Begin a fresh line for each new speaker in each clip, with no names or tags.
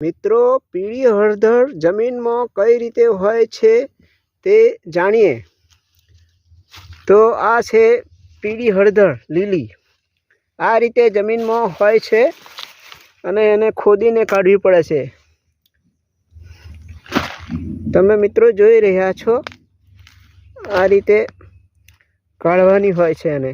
મિત્રો, પીળી હળદર જમીનમાં કઈ રીતે હોય છે તે જાણીએ. તો આ છે પીળી હળદર, લીલી. આ રીતે જમીનમાં હોય છે અને એને ખોદીને કાઢવી પડે છે. તમે મિત્રો જોઈ રહ્યા છો આ રીતે કાઢવાની હોય છે એને.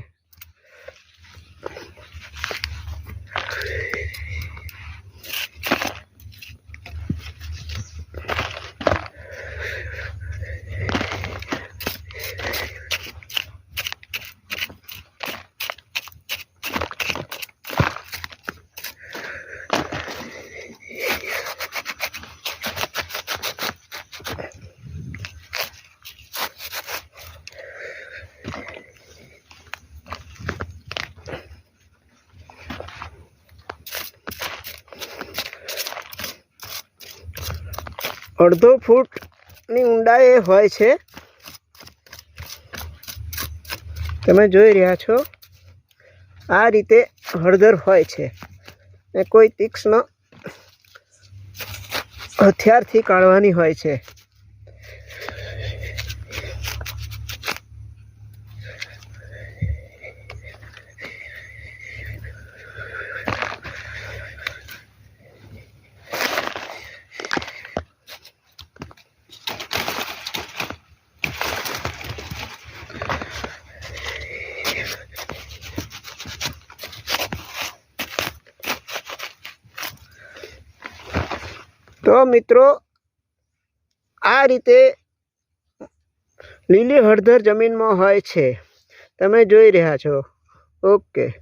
અડધો ફૂટની ઊંડાઈ હોય છે. તમે જોઈ રહ્યા છો, આ રીતે હળદર હોય છે. ને કોઈ તીક્ષ્ણ હથિયારથી કાઢવાની હોય છે. તો મિત્રો આ રીતે લીલી હળદર જમીનમાં હોય છે. તમે જોઈ રહ્યા છો. ઓકે.